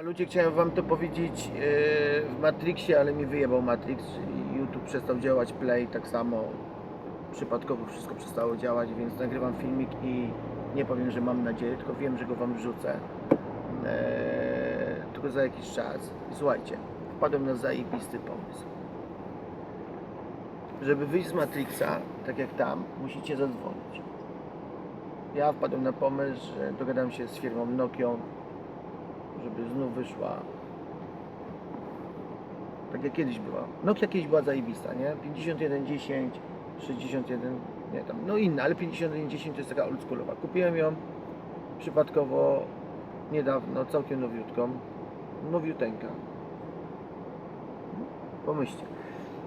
Ludzie, chciałem wam to powiedzieć e, w Matrixie, ale mi wyjebał Matrix YouTube przestał działać, Play tak samo. Przypadkowo wszystko przestało działać, więc nagrywam filmik i nie powiem, że mam nadzieję, tylko wiem, że go wam wrzucę. E, tylko za jakiś czas. Słuchajcie, wpadłem na zajebisty pomysł. Żeby wyjść z Matrixa, tak jak tam, musicie zadzwonić. Ja wpadłem na pomysł, że dogadam się z firmą Nokią, żeby znów wyszła tak jak kiedyś była. Nokia kiedyś była zajebista, nie? 5110, 61, nie tam, no inna, ale 5110 to jest taka oldschoolowa. Kupiłem ją przypadkowo niedawno, całkiem nowiutką. Nowiuteńka. Pomyślcie.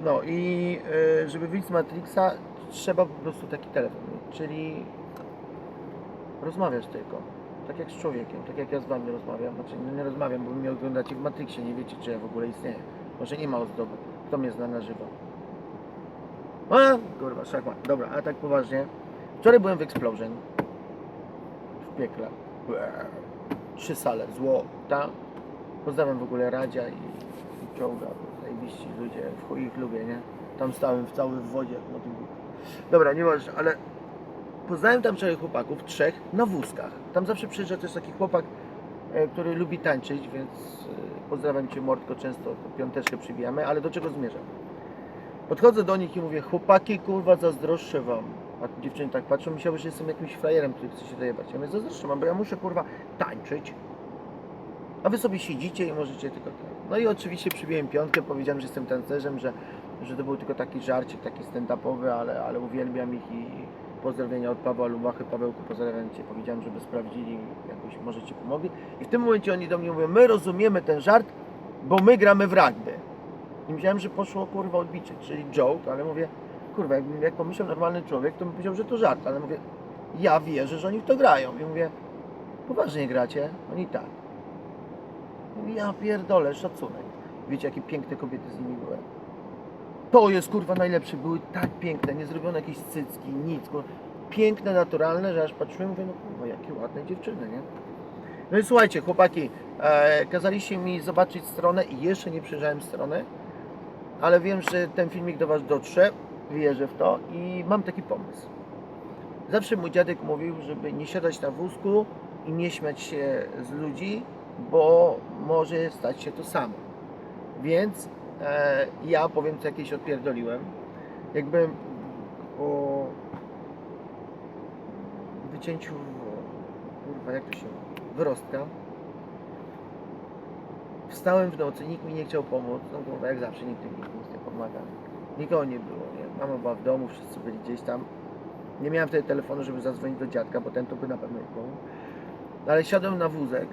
No i e, żeby wyjść z Matrixa, trzeba po prostu taki telefon mieć, czyli rozmawiać tylko. Tak jak z człowiekiem, tak jak ja z wami rozmawiam. Znaczy nie rozmawiam, bo mnie oglądacie w Matrixie, nie wiecie czy ja w ogóle istnieję. Może nie ma ozdoby. Kto mnie zna na żywo? A, kurwa, szachmat. Dobra, a tak poważnie. Wczoraj byłem w Explosion. W piekle. Ue. Trzy sale, złota. Pozdrawiam w ogóle Radzia i, i Czołga. Zajebiści ludzie, w ich lubię, nie? Tam stałem w cały w wodzie. No to... Dobra, nieważne, ale poznałem tam wczoraj chłopaków, trzech, na wózkach. Tam zawsze przyjeżdża też taki chłopak, e, który lubi tańczyć, więc e, pozdrawiam Cię Mordko, często piąteczkę przybijamy, ale do czego zmierzam? Podchodzę do nich i mówię, chłopaki, kurwa, zazdroszczę Wam. A dziewczyny tak patrzą, myślały, że jestem jakimś frajerem, który chce się zajebać. Ja mówię, zazdroszczę Wam, bo ja muszę, kurwa, tańczyć. A Wy sobie siedzicie i możecie tylko tak. No i oczywiście przybiłem piątkę, powiedziałem, że jestem tancerzem, że, że to był tylko taki żarcik, taki stand-upowy, ale, ale uwielbiam ich i pozdrowienia od Pawła Lubachy. Pawełku, pozdrawiam Cię. Powiedziałem, żeby sprawdzili, jakoś może Ci pomogli. I w tym momencie oni do mnie mówią, my rozumiemy ten żart, bo my gramy w rugby. I myślałem, że poszło kurwa odbicie, czyli joke, ale mówię, kurwa, jakbym- jak pomyślał normalny człowiek, to bym powiedział, że to żart, ale mówię, ja wierzę, że oni w to grają. I mówię, poważnie gracie? Oni tak. Mówię, Ja pierdolę, szacunek. Wiecie, jakie piękne kobiety z nimi były? To jest kurwa najlepsze, były tak piękne, nie zrobiono jakieś cycki, nic. Piękne, naturalne, że aż patrzyłem, mówię, no kurwa, jakie ładne dziewczyny, nie? No i słuchajcie, chłopaki, e, kazaliście mi zobaczyć stronę i jeszcze nie przejrzałem strony, ale wiem, że ten filmik do Was dotrze, wierzę w to i mam taki pomysł. Zawsze mój dziadek mówił, żeby nie siadać na wózku i nie śmiać się z ludzi, bo może stać się to samo. Więc e, ja powiem, co jakieś odpierdoliłem. Jakbym po wycięciu, kurwa, jak to się wyrostka, wstałem w nocy, nikt mi nie chciał pomóc, no kurwa, jak zawsze, nikt mi nic nie pomaga. Nikogo nie było, nie? Mama była w domu, wszyscy byli gdzieś tam. Nie miałem wtedy telefonu, żeby zadzwonić do dziadka, bo ten to by na pewno nie pomógł. Ale siadłem na wózek,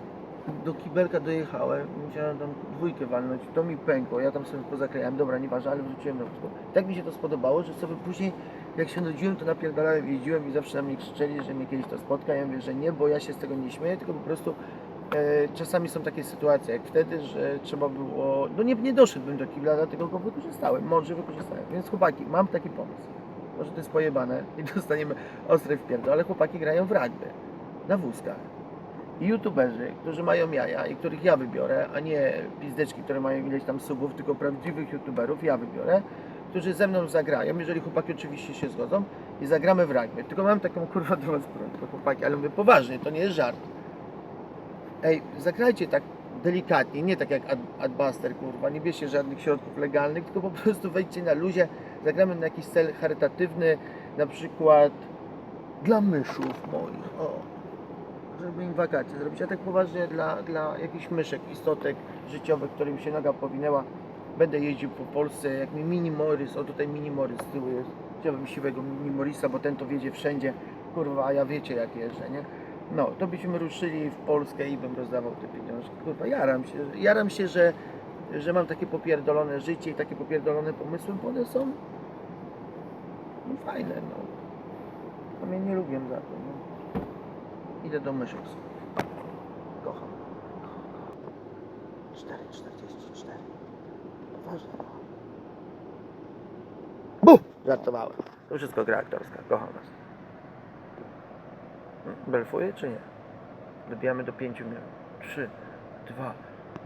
do kibelka dojechałem, musiałem tam dwójkę walnąć, to mi pękło, ja tam sobie pozaklejałem, dobra, nieważne, ale wrzuciłem na wózku. Tak mi się to spodobało, że sobie później, jak się nudziłem, to napierdalałem, jeździłem i zawsze na mnie krzyczeli, że mnie kiedyś to spotka. Ja mówię, że nie, bo ja się z tego nie śmieję, tylko po prostu e, czasami są takie sytuacje, jak wtedy, że trzeba było, no nie, nie doszedłbym do kibla, dlatego go wykorzystałem, mądrze wykorzystałem. Więc chłopaki, mam taki pomysł. Może to jest pojebane i dostaniemy ostry wpierdol, ale chłopaki grają w rugby, na wózkach. Youtuberzy, którzy mają jaja i których ja wybiorę, a nie pizdeczki, które mają ileś tam subów, tylko prawdziwych youtuberów ja wybiorę, którzy ze mną zagrają, jeżeli chłopaki oczywiście się zgodzą i zagramy w rugby. Tylko mam taką kurwa do was prośbę, chłopaki, ale mówię poważnie, to nie jest żart. Ej, zagrajcie tak delikatnie, nie tak jak Ad- Adbuster, kurwa, nie bierzcie żadnych środków legalnych, tylko po prostu wejdźcie na luzie, zagramy na jakiś cel charytatywny, na przykład dla myszów moich, o żeby im wakacje zrobić, a tak poważnie dla, dla jakichś myszek, istotek życiowych, którym się noga powinęła. Będę jeździł po Polsce, jak mi mini Morris, o tutaj mini Morris z tyłu jest. Chciałbym siwego mini Morrisa, bo ten to wiedzie wszędzie, kurwa, a ja wiecie jak jeżdżę, nie? No, to byśmy ruszyli w Polskę i bym rozdawał te pieniążki. Kurwa, jaram się, jaram się, że, że mam takie popierdolone życie i takie popierdolone pomysły, bo one są no, fajne, no. A mnie nie lubię za to, no. Idę do myszek. Kocham. 4,44. Poważnie. Bu! Żartowałem. To wszystko gra aktorska. Kocham was. Belfuję czy nie? Dobijamy do 5 minut. 3, 2,